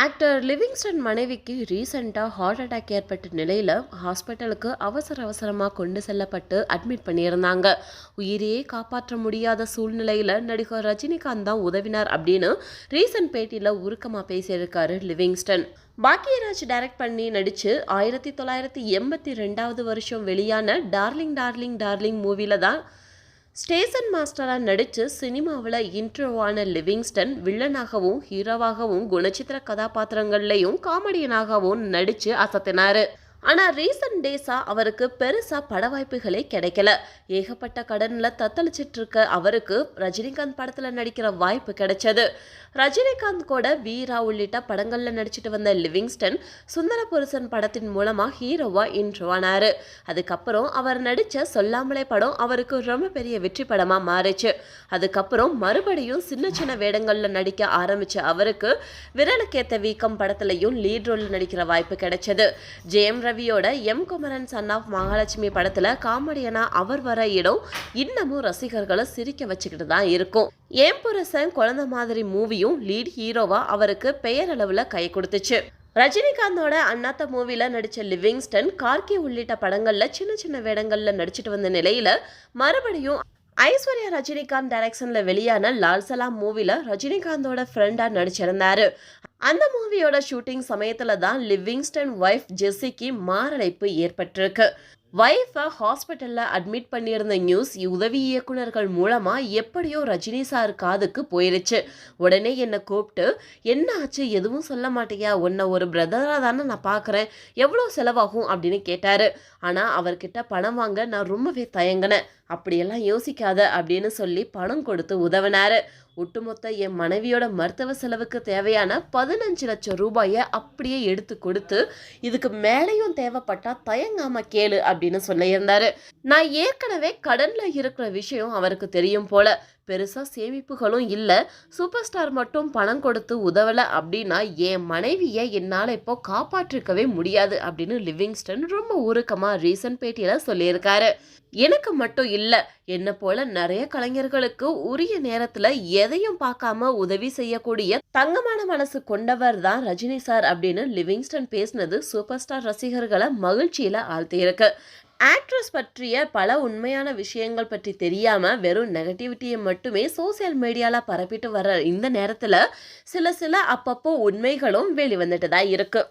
Actor Livingstone மனைவிக்கு ரீசெண்டாக heart attack ஏற்பட்ட நிலையில் ஹாஸ்பிட்டலுக்கு அவசர அவசரமாக கொண்டு செல்லப்பட்டு அட்மிட் பண்ணியிருந்தாங்க. உயிரையே காப்பாற்ற முடியாத சூழ்நிலையில் நடிகர் ரஜினிகாந்த் தான் உதவினார் அப்படின்னு ரீசன்ட் பேட்டியில் உருக்கமாக பேசியிருக்காரு லிவிங்ஸ்டன் பாக்கியராஜ் டைரக்ட் பண்ணி நடித்து ஆயிரத்தி தொள்ளாயிரத்தி எண்பத்தி ரெண்டாவது வருஷம் வெளியான டார்லிங் டார்லிங் டார்லிங் மூவியில் தான் ஸ்டேஷன் மாஸ்டராக நடித்து சினிமாவில் இன்ட்ரோவான லிவிங்ஸ்டன் வில்லனாகவும் ஹீரோவாகவும் குணச்சித்திர கதாபாத்திரங்கள்லையும் காமெடியனாகவும் நடித்து அசத்தினார். ஆனால் ரீசன்ட் டேஸாக அவருக்கு பெருசாக பட வாய்ப்புகளே கிடைக்கல. ஏகப்பட்ட கடனில் தத்தளிச்சிட்டு இருக்க அவருக்கு ரஜினிகாந்த் படத்தில் நடிக்கிற வாய்ப்பு கிடைச்சது. ரஜினிகாந்த் கூட வீரா உள்ளிட்ட படங்களில் நடிச்சிட்டு வந்த லிவிங்ஸ்டன் சுந்தரபுருஷன் படத்தின் மூலமாக ஹீரோவாக இன்ட்ரோ ஆனார். அதுக்கப்புறம் அவர் நடித்த சொல்லாமலே படம் அவருக்கு ரொம்ப பெரிய வெற்றி படமாக மாறிச்சு. அதுக்கப்புறம் மறுபடியும் சின்ன சின்ன வேடங்களில் நடிக்க ஆரம்பித்த அவருக்கு விரலுக்கேத்த வீக்கம் படத்துலையும் லீட் ரோலில் நடிக்கிற வாய்ப்பு கிடைச்சது. Jayam ரவியோட M Kumaran son of Mahalakshmi படத்தில் காமெடியனா அவர் வர இடம் இன்னமும் ரசிகர்களை சிரிக்க வச்சுக்கிட்டு தான் இருக்கும். ஏன் புருஷன் குழந்தை மாதிரி மூவியும் லீட் ஹீரோவா அவருக்கு பெயரளவில் கை கொடுத்துச்சு. ரஜினிகாந்தோட அண்ணாத்த மூவியில் நடித்த லிவிங்ஸ்டன் கார்கி உள்ளிட்ட படங்களில் சின்ன சின்ன வேடங்களில் நடிச்சிட்டு வந்த நிலையில் மறுபடியும் ஐஸ்வர்யா ரஜினிகாந்த் டைரக்ஷனில் வெளியான லால் சலாம் ரஜினிகாந்தோட ஃப்ரெண்டாக நடிச்சிருந்தாரு. அந்த மூவியோட ஷூட்டிங் சமயத்துல தான் லிவிங்ஸ்டன் ஒய்ஃப் ஜெஸ்ஸிக்கு மாரடைப்பு ஏற்பட்டிருக்கு. ஒய்ஃபை ஹாஸ்பிட்டலில் அட்மிட் பண்ணியிருந்த நியூஸ் உதவி இயக்குனர்கள் மூலமாக எப்படியோ ரஜினி சார் காதுக்கு போயிருச்சு. உடனே என்னை கூப்பிட்டு என்ன ஆச்சு? எதுவும் சொல்ல மாட்டியா? உன்னை ஒரு பிரதராக தானே நான் பார்க்குறேன் எவ்வளோ செலவாகும்? அப்படின்னு கேட்டார். ஆனால் அவர்கிட்ட பணம் வாங்க நான் ரொம்பவே தயங்கினேன். அப்படியெல்லாம் யோசிக்காத அப்படின்னு சொல்லி பணம் கொடுத்து உதவினார். ஒட்டுமொத்த என் மனைவியோட மருத்துவ செலவுக்கு தேவையான பதினஞ்சு லட்சம் ரூபாயை அப்படியே எடுத்து கொடுத்து இதுக்கு மேலேயும் தேவைப்பட்டா தயங்காம கேளு அப்படின்னு சொல்லியிருந்தாரு. நான் ஏற்கனவே கடன்ல இருக்கிற விஷயம் அவருக்கு தெரியும் போல. பெருசாக சேமிப்புகளும் இல்லை. சூப்பர் ஸ்டார் மட்டும் பணம் கொடுத்து உதவலை அப்படின்னா என் மனைவியை என்னால் இப்போ காப்பாற்றிருக்கவே முடியாது அப்படின்னு லிவிங்ஸ்டன் ரொம்ப உருக்கமாக ரீசன்ட் பேட்டியில் சொல்லியிருக்காரு. எனக்கு மட்டும் இல்லை என்ன போல நிறைய கலைஞர்களுக்கு உரிய நேரத்தில் எதையும் பார்க்காம உதவி செய்யக்கூடிய தங்கமான மனசு கொண்டவர் தான் ரஜினி சார் அப்படின்னு லிவிங்ஸ்டன் பேசினது சூப்பர் ஸ்டார் ரசிகர்களை மகிழ்ச்சியில் ஆழ்த்தியிருக்கு. ஆக்ட்ரஸ் பற்றிய பல உண்மையான விஷயங்கள் பற்றி தெரியாமல் வெறும் நெகட்டிவிட்டியை மட்டுமே சோசியல் மீடியாவில் பரப்பிட்டு வர்ற இந்த நேரத்தில் சில சில அப்பப்போ உண்மைகளும் வெளிவந்துட்டு தான் இருக்குது